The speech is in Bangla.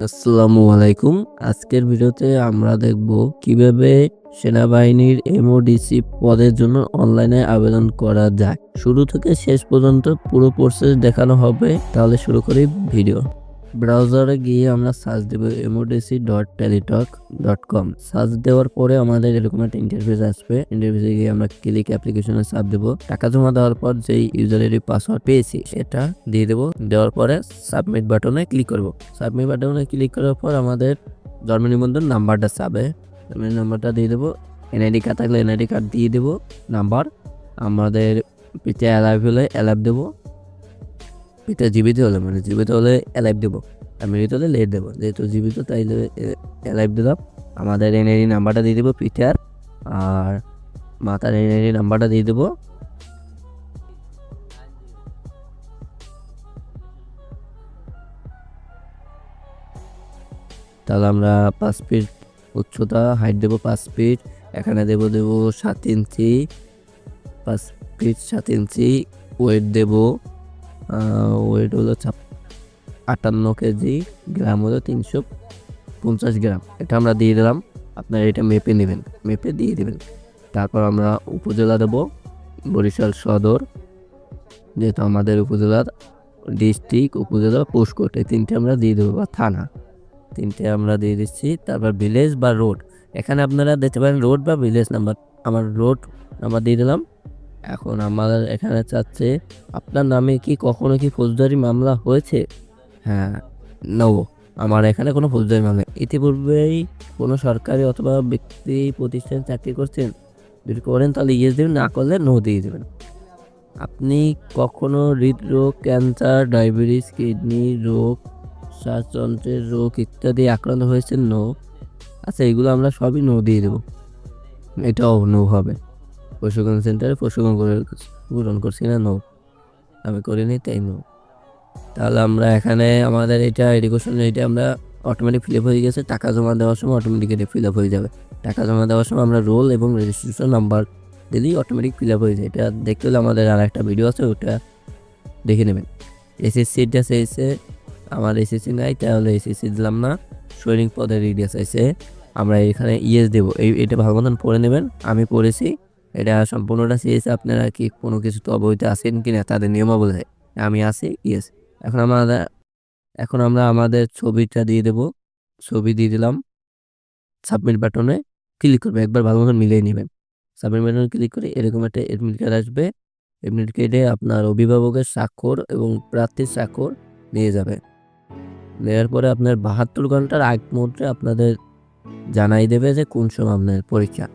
আসসালামু আলাইকুম। আজকের ভিডিওতে আমরা দেখব কীভাবে সেনাবাহিনীর এমওডিসি পদের জন্য অনলাইনে আবেদন করা যায়। শুরু থেকে শেষ পর্যন্ত পুরো প্রসেস দেখানো হবে। তাহলে শুরু করি ভিডিও। ব্রাউজারে গিয়ে আমরা সার্চ দেব MODC dot Teletalk dot com search দেওয়ার পরে আমাদের এরকম একটা ইন্টারফেস আসবে। ইন্টারফেসে গিয়ে আমরা ক্লিক অ্যাপ্লিকেশনে চাপ দেবো। টাকা জমা দেওয়ার পর যেই ইউজার পাসওয়ার্ড পেয়েছি, সেটা দিয়ে দেবো। দেওয়ার পরে সাবমিট বাটনে ক্লিক করব। সাবমিট বাটনে ক্লিক করার পর আমাদের জন্ম নিবন্ধন নাম্বারটা চাবে। জন্ম নাম্বারটা দিয়ে দেবো। এনআইডি কার্ড থাকলে এনআইডি কার্ড দিয়ে দেবো। নাম্বার। আমাদের পিঠে অ্যালাইভ হলে অ্যালাইভ দেবো। পিঠে জীবিত হলে মানে জীবিত হলে অ্যালাইভ দেবো। আর মৃত হলে লেট দেবো। যেহেতু জীবিত তাইলে অ্যালাইভ দিলাম। আমাদের এনআইডি নাম্বারটা দিয়ে দেবো পিঠার আর মাতার এনআইডি নাম্বারটা দিয়ে দেবো। তাহলে আমরা পাঁচ ফিট উচ্চতা হাইট দেবো পাঁচ ফিট এখানে দেবো দেবো সাত ইঞ্চি। পাঁচ ফিট সাত ইঞ্চি। ওয়েট দেবো ওয়েট হলো ছাপ আটান্ন কেজি, গ্রাম হলো তিনশো পঞ্চাশ গ্রাম। এটা আমরা দিয়ে দিলাম, আপনারা এটা মেপে নেবেন, মেপে দিয়ে দেবেন। তারপর আমরা উপজেলা দেবো, বরিশাল সদর, যেহেতু আমাদের উপজেলার ডিস্ট্রিক্ট উপজেলা পোস্টকোট, এই তিনটে আমরা দিয়ে দেবো, বা থানা। তিনটে আমরা দিয়ে দিচ্ছি, তারপর ভিলেজ বা রোড এখানে আপনারা দেখতে পারেন রোড বা ভিলেজ নাম্বার আমার রোড নাম্বার দিয়ে দিলাম। এখন আমাদের এখানে চাচ্ছে, আপনার নামে কি কখনো কি ফৌজদারি মামলা হয়েছে? হ্যাঁ নব আমার এখানে কোনো ফৌজদারি মামলা ইতিপূর্বেই কোনো সরকারি অথবা ব্যক্তি প্রতিষ্ঠানে চাকরি করছেন, যদি করেন তাহলে ইয়েস দেবেন, না করলে নো দিয়ে দেবেন। আপনি কখনো হৃদরোগ, ক্যান্সার, ডায়াবেটিস, কিডনি রোগ, শ্বাসযন্ত্রের রোগ ইত্যাদি আক্রান্ত হয়েছেন নো আচ্ছা এগুলো আমরা সবই নো দিয়ে দেবো। এটাও নো হবে। প্রশিক্ষণ সেন্টারে প্রশিক্ষণ করে পূরণ করছি না নো আমি করিনি, তাই নো তাহলে আমরা এখানে আমাদের এটা এডুকেশন এটা আমরা অটোমেটিক ফিল আপ হয়ে গেছে। টাকা জমা দেওয়ার সময় অটোমেটিক এটা ফিল আপ হয়ে যাবে। টাকা জমা দেওয়ার সময় আমরা রোল এবং রেজিস্ট্রেশন নাম্বার দিলেই অটোমেটিক ফিল আপ হয়ে যায়। এটা দেখতে হলে আমাদের আর একটা ভিডিও আছে, ওটা দেখে নেবেন। এসএসসিটা চাইছে, আমার এসএসসি নাই, তাহলে এসএসসি দিলাম না। সৈনিক পদের রিডিয়াস চাইছে, আমরা এখানে ইএস দেবো। এই, এটা ভালো মতন পড়ে নেবেন। আমি পড়েছি এটা সম্পূর্ণটা চেয়েছে আপনারা কি কোনো কিছু তো অবহিত আছেন কি না তাদের নিয়মাবলী? আমি আছি ইয়েস এখন আমরা এখন আমরা আমাদের ছবিটা দিয়ে দেব। ছবি দিয়ে দিলাম। সাবমিট বাটনে ক্লিক করবে, একবার ভালো মতন মিলিয়ে নেবেন। সাবমিট বাটনে ক্লিক করে এরকম একটা এডমিট কার্ড আসবে। এডমিট কার্ডে আপনার অভিভাবকের স্বাক্ষর এবং প্রার্থীর স্বাক্ষর নিয়ে যাবে। নেওয়ার পরে আপনার বাহাত্তর ঘণ্টার আগ মুহূর্তে আপনাদের জানাই দেবে যে কোন সময় আপনার পরীক্ষা।